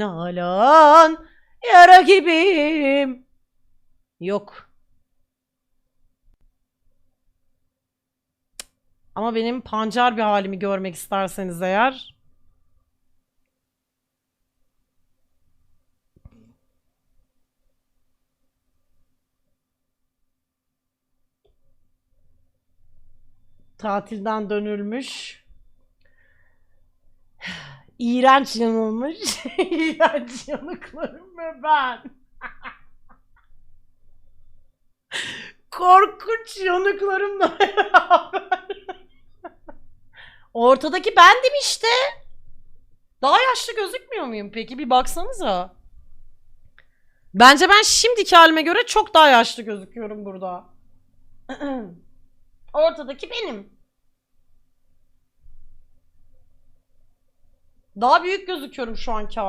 nalan yara gibiyim. Yok. Ama benim pancar bir halimi görmek isterseniz eğer tatilden dönülmüş. İğrenç yanılmış. İğrenç yanıklarım ve ben. Korkunç yanıklarımla beraber. Ortadaki bendim işte. Daha yaşlı gözükmüyor muyum peki? Bir baksanıza. Bence ben şimdiki halime göre çok daha yaşlı gözüküyorum burada. Ortadaki benim. Daha büyük gözüküyorum şu anki halim.